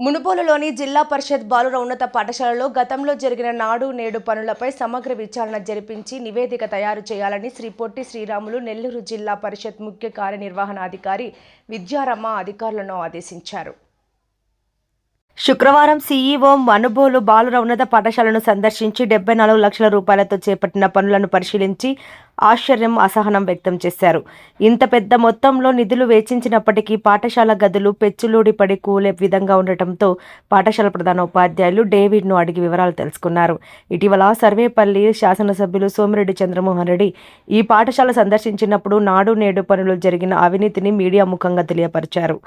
మునుగోలులోని జిల్లా పరిషత్ బాలుర ఉన్నత పాఠశాలలో గతంలో జరిగిన నాడు నేడు పనులపై సమగ్ర విచారణ జరిపించి నివేదిక తయారు చేయాలని శ్రీ పొట్టి శ్రీరాములు నెల్లూరు జిల్లా పరిషత్ ముఖ్య కార్యనిర్వహణాధికారి విద్యారమ్మ అధికారులను ఆదేశించారు. శుక్రవారం సీఈఓ మనుబోలు బాలుర ఉన్నత పాఠశాలను సందర్శించి డెబ్బై నాలుగు లక్షల రూపాయలతో చేపట్టిన పనులను పరిశీలించి ఆశ్చర్యం అసహనం వ్యక్తం చేశారు. ఇంత పెద్ద మొత్తంలో నిధులు వేచించినప్పటికీ పాఠశాల గదులు పెచ్చులూడిపడి కూలే విధంగా ఉండటంతో పాఠశాల ప్రధాన ఉపాధ్యాయులు డేవిడ్ను అడిగి వివరాలు తెలుసుకున్నారు. ఇటీవల సర్వేపల్లి శాసనసభ్యులు సోమిరెడ్డి చంద్రమోహన్ రెడ్డి ఈ పాఠశాల సందర్శించినప్పుడు నాడు నేడు పనులు జరిగిన అవినీతిని మీడియా ముఖంగా తెలియపరిచారు.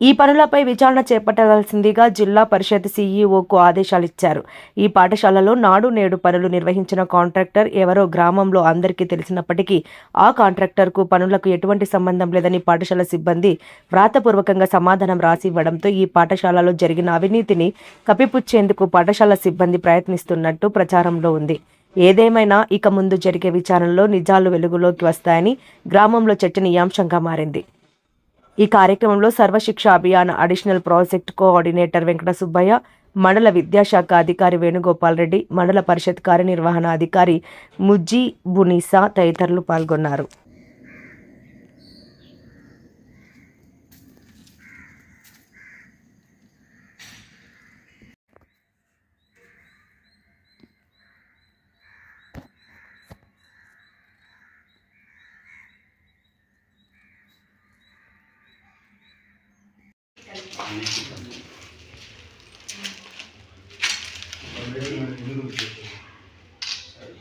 ఈ పనులపై విచారణ చేపట్టాల్సిందిగా జిల్లా పరిషత్ సీఈఓకు ఆదేశాలు ఇచ్చారు ఈ పాఠశాలలో నాడు నేడు పనులు నిర్వహించిన కాంట్రాక్టర్ ఎవరో గ్రామంలో అందరికీ తెలిసినప్పటికీ ఆ కాంట్రాక్టర్కు పనులకు ఎటువంటి సంబంధం లేదని పాఠశాల సిబ్బంది వ్రాతపూర్వకంగా సమాధానం రాసి ఇవ్వడంతో ఈ పాఠశాలలో జరిగిన అవినీతిని కప్పిపుచ్చేందుకు పాఠశాల సిబ్బంది ప్రయత్నిస్తున్నట్టు ప్రచారంలో ఉంది. ఏదేమైనా ఇక ముందు జరిగే విచారణలో నిజాలు వెలుగులోకి వస్తాయని గ్రామంలో చర్చనీయాంశంగా మారింది. ఈ కార్యక్రమంలో Sarva Shiksha Abhiyan additional project coordinator Venkata Subbaiah మండల విద్యాశాఖ అధికారి వేణుగోపాల్ రెడ్డి మండల పరిషత్ కార్యనిర్వహణ అధికారి ముజ్జీ బునీసా తదితరులు పాల్గొన్నారు.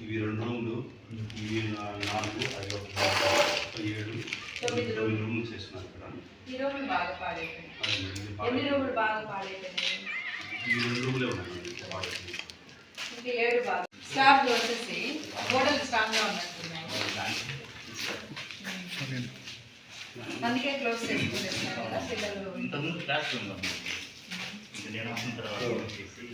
ఇవి రెండు రూమ్లు. ఇవి నాలుగు అవి ఒక ఏడు తొమ్మిది రూమ్లు. చేస్తున్నారు ఇక్కడ. ఈ రెండు రూమ్లే ఉన్నాయి ఏడు బాగా. స్లాబ్ వచ్చేసి గోడలు స్ట్రాంగ్గా ఉన్నట్టున్నాయి. అందుకే క్లోజ్ చేసుకుంటున్నారు కదా పిల్లలు ఇంతకుముందు క్లాస్ రూమ్ నేను వచ్చిన తర్వాత చెప్పి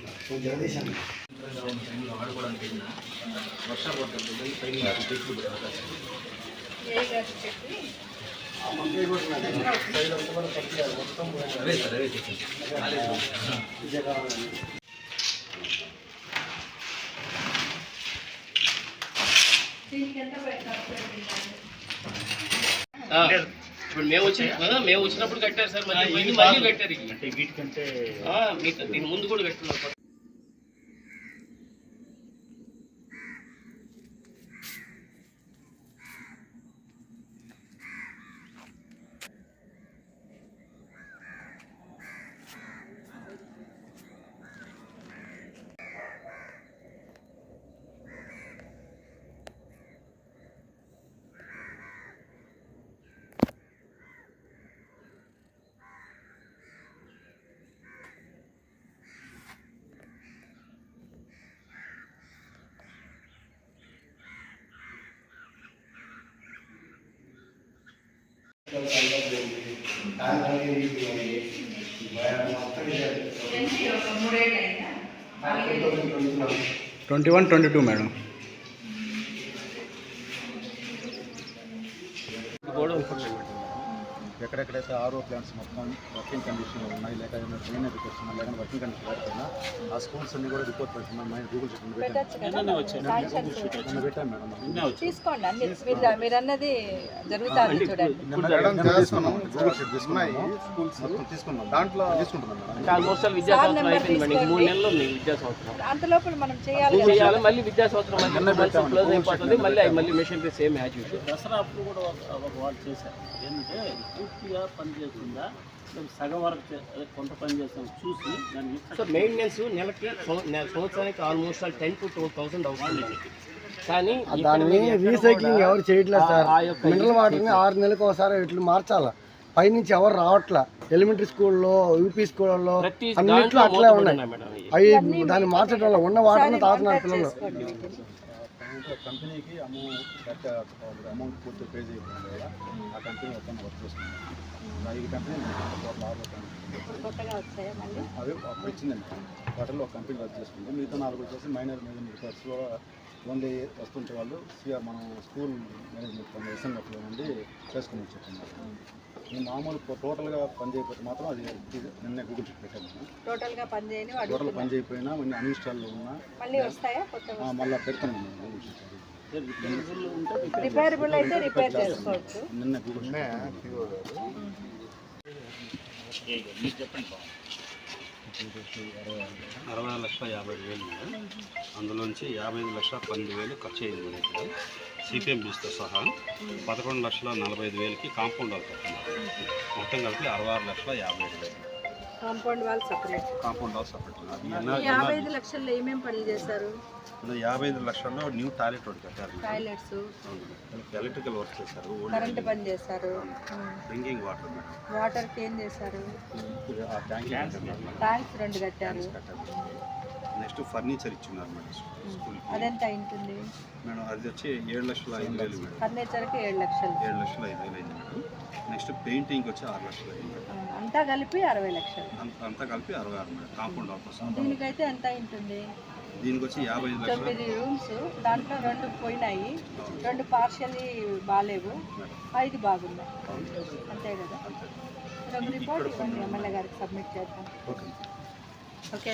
దీనికి ఎంత ఇప్పుడు మేము వచ్చిన మేము వచ్చినప్పుడు కట్టారు సార్ మళ్ళీ మళ్ళీ కట్టారు. దీని ముందు కూడా కట్టున్నారు. Twenty one twenty two madam. గోడ ఉంటుంది ఎక్కడెక్కడైతే ఆరో ప్లాంట్స్ మొత్తం వర్కింగ్ కండిషన్లో ఉన్నాయి లేక ఏమైనా ట్రైన్ రిపోర్ట్స్ ఉన్నాయి లేక వర్కింగ్ కండిషన్ లేకపోయినా ఆ స్కూల్స్ అన్ని కూడా రిపోర్ట్ పెడుతున్నాం మేము గూగుల్ షీట్ పెట్టాం మేడం తీసుకోండి మీరు మీరు అన్నది జరుగుతుంది చూడండి. గూగుల్ షీట్ స్కూల్స్ మొత్తం తీసుకున్నాం దాంట్లో తీసుకుంటున్నాం మేడం. అంత లోపల మనం చేయాలి మళ్ళీ విద్యా సంవత్సరం. క్లోజ్ అయిపోతుంది. షీట్ మళ్ళీ అవి మళ్ళీ మిషన్ సేమ్ యాజ్ దసరా అప్పుడు కూడా వాళ్ళు చేశారు. ఏంటంటే పూర్తిగా పని చేస్తుందా మేము సగం వరకు కొంత పని చేస్తాం చూసి దాన్ని సో మెయింటెనెన్స్ నెలకి సంవత్సరానికి almost all ten to twelve thousand అవుతుంది. కానీ దాన్ని రీసైక్లింగ్ ఎవరు చేయట్లేదు సార్. మినరల్ వాటర్ని ఆరు నెలలకు ఒకసారి ఇట్లా మార్చాల? పైనుంచి ఎవరు రావట్లా? ఎలిమెంటరీ స్కూల్లో యూపీ స్కూళ్ళలో అన్నిట్లో అట్లే ఉన్నాయి. అవి దాన్ని మార్చడం వల్ల ఉన్న వాటర్ని తాగుతున్నారు పిల్లలు. కంపెనీకి అమౌంట్ అమౌంట్ పూర్తి పే చేయకుండా కదా ఆ కంపెనీ మొత్తం వర్క్ చేసుకున్నాం ఈ కంపెనీ అవి అప్పుడు ఇచ్చిందండి వాటిలో ఒక కంపెనీ వర్క్ చేసుకుంది మిగతా నాలుగు వచ్చేసి మైనర్ మేనేజ్మెంట్ రిసార్ట్స్లో ఓన్లీ వస్తుంటే వాళ్ళు సిఆర్ మనం స్కూల్ మేనేజ్మెంట్ ఎస్ఎంఎఫ్లో నుండి చేసుకుని వచ్చేస్తున్నారు ఈ మామూలు టోటల్గా పని చేయకపోతే మాత్రం అది నిన్నే గూగుల్ పెట్టాను నేను. టోటల్గా పని చేయని టోటల్ అడుగుతున్నా పని చేయకపోయినా కొన్ని అన్ఇన్స్టాల్లో ఉన్నా మళ్ళీ వస్తాయా? కొత్త మళ్ళీ పెడతాను నేను గూగుల్ షీట్. రిపేరబుల్ ఉంటే రిపేర్ రిపేరబుల్ అయితే రిపేర్ చేసుకోవచ్చు. నిన్నే గూగుల్ మీరు చెప్పండి అరవై లక్షల యాభై వేలు అందులోంచి యాభై ఐదు లక్షల పన్నెండు వేలు ఖర్చు అయింది మన ఇక్కడ సిపిఎం బిల్స్తో సహా పదకొండు లక్షల నలభై ఐదు వేలకి కాంపౌండ్ వాళ్ళు కట్టున్నారు మొత్తం కలిపి అరవై ఆరు లక్షల యాభై ఐదు వేలు. Compound wall separate. కాంపౌండ్ వాళ్ళు సపరేట్ యాభై ఐదు లక్షల్లో ఏమేమి పనులు చేశారు? యాభై ఐదు లక్షల్లో న్యూ టాయిలెట్ ఒకటి కట్టారు. టాయిలెట్స్. ఎలక్ట్రికల్ వర్క్ చేశారు. కరెంట్ పని చేశారు. డ్రింకింగ్ వాటర్ వాటర్ ఏం చేశారు? ట్యాంక్స్ రెండు కట్టారు. నెక్స్ట్ ఫర్నిచర్ ఇచ్చున్నారు మేడం స్కూల్కి. అదెంత అయింటుంది? మేడం అది వచ్చి ఏడు లక్షల ఐదు వేలు మేడం. ఫర్నిచర్కి ఏడు లక్షలు. ఏడు లక్షల ఐదు వేలు అయింది మేడం. నెక్స్ట్ పెయింటింగ్ వచ్చి ఆరు లక్షలు అయింది మేడం. అంతా కలిపి అరవై లక్షలు. అంత అంతా కలిపి అరవై ఆరు మేడం. కాంపౌండ్ ఆఫర్స్ దీనికైతే ఎంత అయింటుంది? దీనికి వచ్చి యాభై ఐదు లక్షలు. తొమ్మిది రూమ్స్ దాంట్లో రెండు పోయినాయి. రెండు పార్షల్లీ బాగాలేవు. ఐదు బాగున్నాయి. అంతే కదా? రిపోర్ట్ ఇవ్వండి ఎమ్మెల్యే గారికి సబ్మిట్ చేద్దాం.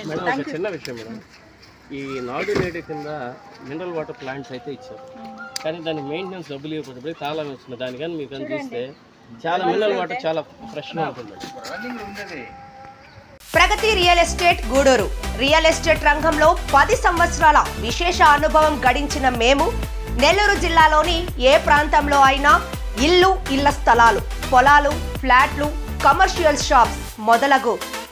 మేడం ఒక చిన్న విషయం మేడం. ఈ నాడు నేడు కింద మినరల్ వాటర్ ప్లాంట్స్ అయితే ఇచ్చారు. కానీ దానికి మెయింటెనెన్స్ డబ్బులు ఇవ్వకపోతే తాళం వేస్తుంది దాని కానీ మీకు కానీ చూస్తే చాలా మినరల్ వాటర్ చాలా ఫ్రెష్గా ఉంటుంది Pragati real estate Gudur. Real estate రంగంలో పది సంవత్సరాల విశేష అనుభవం గడించిన మేము నెల్లూరు జిల్లాలోని ఏ ప్రాంతంలో అయినా ఇల్లు ఇళ్ళ స్థలాలు పొలాలు ఫ్లాట్లు కమర్షియల్ షాప్స్ మొదలగు